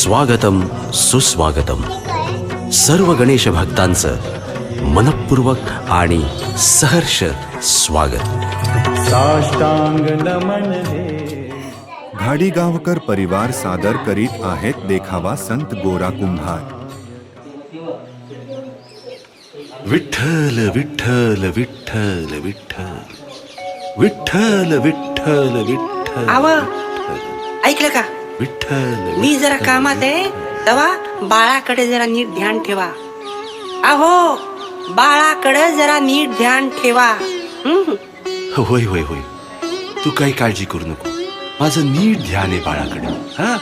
स्वागतम सुस्वागतम. सर्व गणेश भक्तांचं मनपूर्वक आणि सहर्ष स्वागत. साष्टांग नमन हे घाडीगावकर परिवार सादर करीत आहेत देखावा संत गोरा कुंभार. विठ्ठल विठ्ठल विठ्ठल विठ्ठल. विठ्ठल विठ्ठल विठ्ठल. आव ऐकलं का? विठ्ठल मी जरा कामात आहे तेव्हा बाळाकडे जरा नीट ध्यान ठेवा. अहो बाळाकडे जरा नीट ध्यान ठेवा. हम्म. होय होय होय. तू काही काळजी करू नको. माझं नीट ध्यान आहे बाळाकडे. हा.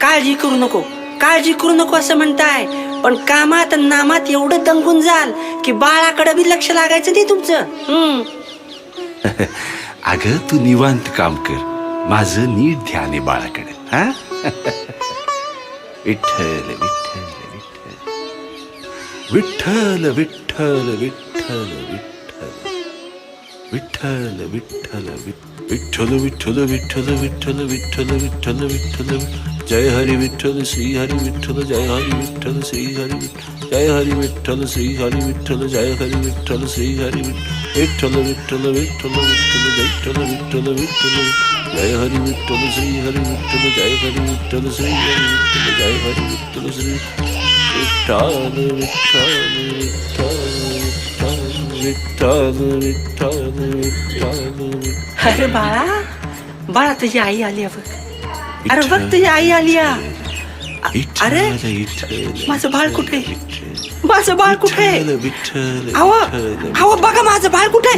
काळजी करू नको. काळजी करू नको असं म्हणताय. पण कामात नामात एवढं दंगून जाल की बाळाकडे बी लक्ष लागायचं नाही तुमचं. हम्म. अगं तू निवांत काम कर. माझं नीट ध्यान आहे बाळाकडे हा विठ्ठल विठ्ठल विठ्ठल विठ्ठल विठ्ठल विठ्ठल विठ्ठल विठ्ठल विठ्ठल विठ्ठल विठ्ठल विठ्ठल विठ्ठल विठ्ठल विठ्ठल जय हरी विठ्ठल श्री हरी विठ्ठल जय हरी विठ्ठल श्री हरी विठ्ठल जय हरी विठ्ठल श्री हरी विठ्ठल जय हरी विठ्ठल श्री हरी विठ्ठल विठ्ठल विठ्ठल विठ्ठल विठ्ठल विठ्ठल विठ्ठल জয় হরি বিঠল শ্রী হরি বিঠল জয় হরি বিঠল শ্রী হরি বিঠল জয় হরি বিঠল শ্রী বিঠাল বিঠাল বিঠাল বিঠাল अरे बाळा बाळा तुझी आई आली अरे बघ तुझी आई आली आहे अरे माझं बाळ कुठे? माझं बाळ कुठे? अहो अहो बघा माझं बाळ कुठे?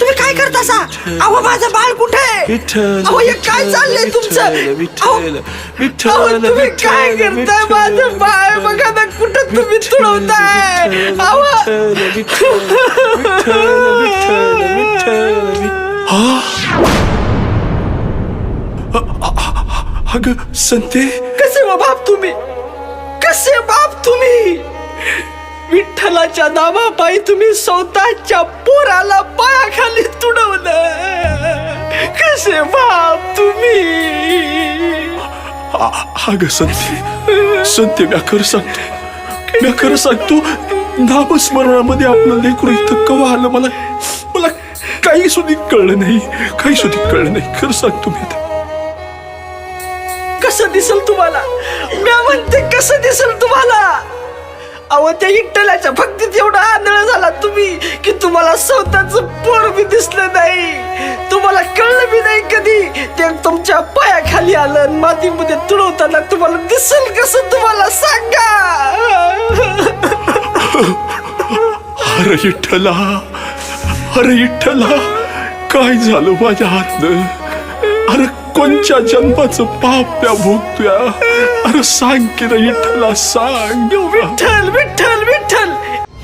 तुम्ही काय करता सा अहो माझं बाळ कुठे? अहो हे काय चाललंय तुमचं? अहो तुम्ही काय करताय? माझं बाळ बघा ना कुठं तुम्ही तुडवताय? अहो अगं संते? बाप तुम्ही? कसे बाप तुम्ही? विठ्ठलाच्या नावापायी तुम्ही स्वतःच्या पोराला पायाखाली तुडवलं. कसे बाप तुम्ही? अग संते संते व्याकर सांगतो. व्याकर सांगतो नामस्मरणामध्ये आपलं लेकरू इथं कवा आलं मला? मला काही सुधी कळलं नाही काही सुधी कळलं नाही. खरं सांगतो मी कसं दिसल तुम्हाला? मी म्हणते कसं दिसल तुम्हाला? अहो त्या विठ्ठलाच्या भक्तीत एवढा आंधळ झाला तुम्ही की तुम्हाला स्वतःच पोर बी दिसलं नाही. तुम्हाला कळलं बी नाही कधी. ते तुमच्या पायाखाली आलं आणि मातीमध्ये तुडवताना तुम्हाला दिसल कसं तुम्हाला? सांगा. अरे विठ्ठला अरे इठ्ठला काय झालं माझ्या हातनं? कोणच्या जन्माचं पाप त्या भोगतोया? अरे सांग की रे विठ्ठला सांग. विठ्ठल विठ्ठल विठ्ठल!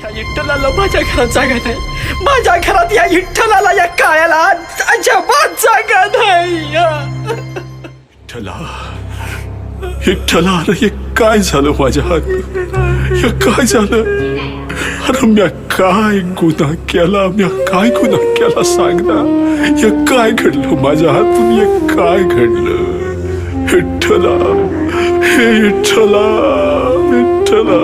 या विठ्ठलाला माझ्या घरात जागा नाही. माझ्या घरात या विठ्ठलाला या काळ्याला अजिबात जागा नाही. विठ्ठला विठ्ठला अरे हे काय झालं माझ्या हात? हे काय झालं? अरे म्या काय गुन्हा केला म्या काय गुन्हा केला सांग ना हे काय घडलं माझ्या हातून? हे काय घडलं? विठ्ठला हे विठ्ठला विठ्ठला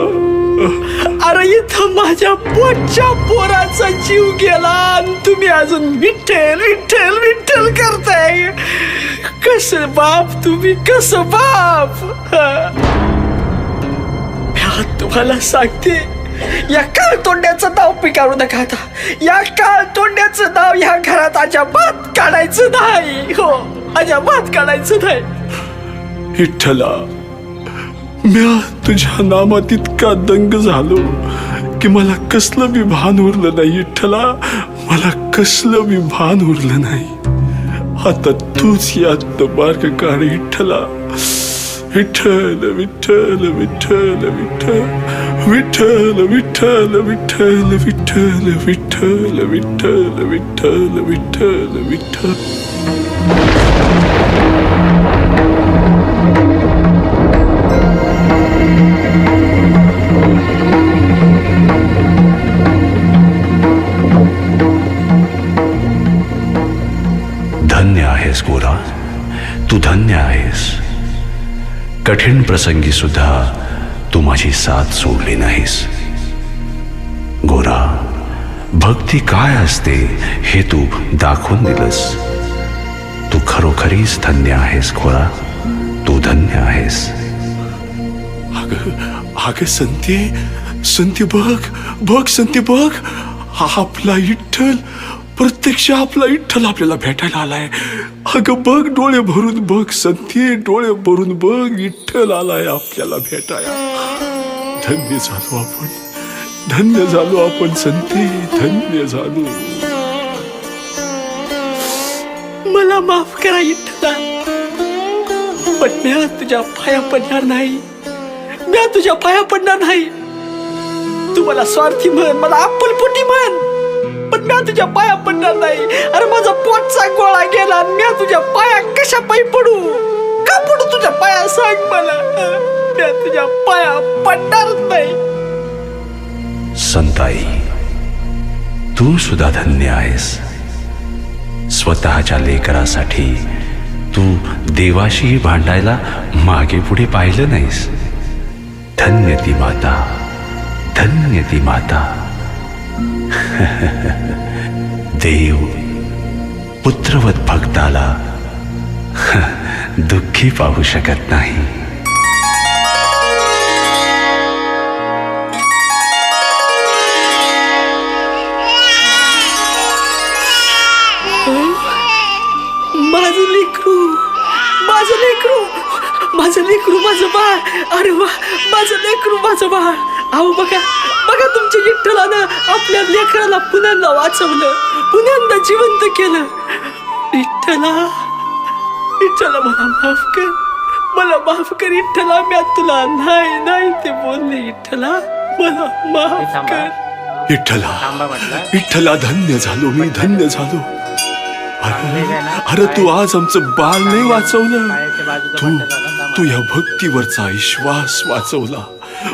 अरे इथं माझ्या पोटच्या पोराचा जीव गेला आणि तुम्ही अजून विठ्ठल विठ्ठल विठ्ठल करताय. कस बाप तुम्ही कस बाप? तुम्हाला सांगते. या काळ तोंड्याचं नाव पिकारू नका आता. या काळ तोंड्याचं नाव या घरात अजाबात काढायचं नाही. हो अजाबात काढायचं नाही. विठ्ठला म्या तुझ्या नामात इतका दंग झालो की मला कसलं बी भान उरलं नाही विठ्ठला. मला कसलं बी भान उरलं नाही. आता तूच यात मार्ग काढ विठ्ठला. विठ्ठल विठ्ठल विठ्ठल विठ्ठल. विठ्ठल विठ्ठल विठ्ठल विठ्ठल विठ्ठल विठ्ठल विठ्ठल विठ्ठल विठ्ठल धन्य आहेस गोरा, तू धन्य आहेस. कठीण प्रसंगी सुद्धा तू माझी साथ सोडली नाहीस. गोरा भक्ती काय असते हे तू दाखवून दिलंस. तू खरोखरीच धन्य आहेस गोरा. तू धन्य आहेस. अग अग संती संती बघ बघ संती बघ. आपला विठ्ठल प्रत्यक्ष आपला विठ्ठल आपल्याला भेटायला आलाय. अगं बघ डोळे भरून बघ संती डोळे भरून बघ विठ्ठल आलाय आपल्याला भेटायला. धन्य झालो आपण. धन्य झालो आपण संते धन्य झालो. मला माफ करा इच्छा पण मी तुझ्या पाया पडणार नाही. मी तुझ्या पाया पडणार नाही. तू मला स्वार्थी म्हण मला अप्पलपोटी म्हण. पण मी तुझ्या पाया पडणार नाही. अरे माझा पोटचा गोळा गेला. मी तुझ्या पाया कशा पायी पडू? का पडू तुझ्या पाया? सांग मला. मी तुझ्या पाया पडणारच नाही. संताई तू सुद्धा धन्य आहेस. स्वतःच्या लेकरासाठी तू देवाशीही भांडायला मागे पुढे पाहिलं नाहीस. धन्य ती माता धन्य ती माता. देव पुत्रवत भक्ताला दुःखी पाहू शकत नाही. लेकरू माझं लेकरू माझं लेकरू माझं बाळ. अरे वा माझं लेकरू माझं बाळ. अहो बघा बघा तुमच्या विठ्ठलानं आपल्या लेकराला पुन्हा वाचवलं पुन्हा जिवंत केलं. विठ्ठला विठ्ठला मला माफ कर. मला माफ कर विठ्ठला. मी तुला नाही नाही ते बोलले विठ्ठला. मला माफ कर. विठ्ठला विठ्ठला धन्य झालो मी धन्य झालो. अरे अरे तू आज आमचं बाल नाही वाचवलं. तू तू या भक्तीवरचा विश्वास वाचवला.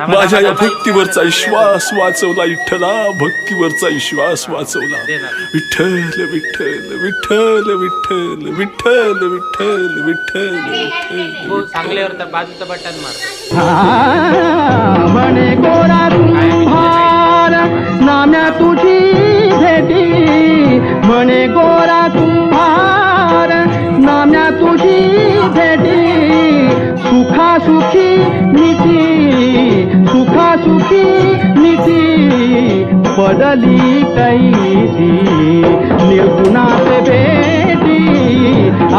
माझ्या या भक्तीवरचा विश्वास वाचवला. विठ्ठला भक्तीवरचा विश्वास वाचवला. विठ्ठल विठ्ठल विठ्ठल विठ्ठल विठ्ठल विठ्ठल विठ्ठल विठ्ठल. चांगल्यावर तर बाजूचं बटन मार. नाम्या तुझी भेटी. म्हणे गोरा సుఖాసుఖి నిధి సుఖాసుఖి నిధి बदली कई थी निर्गुणा से बेटी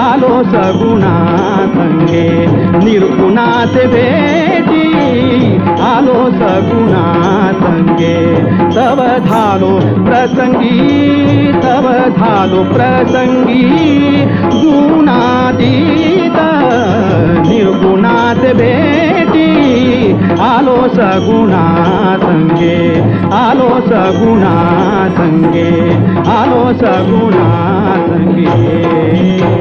आलो सगुणा संगे निर्गुणा से बेटी आलो सगुणा संगे तब धालो प्रसंगी तब धालो प्रसंगी गुणादी गीता निर्गुणात भेटी आलो सगुणा संगे आलो सगुणा संगे आलो सगुणा संगे.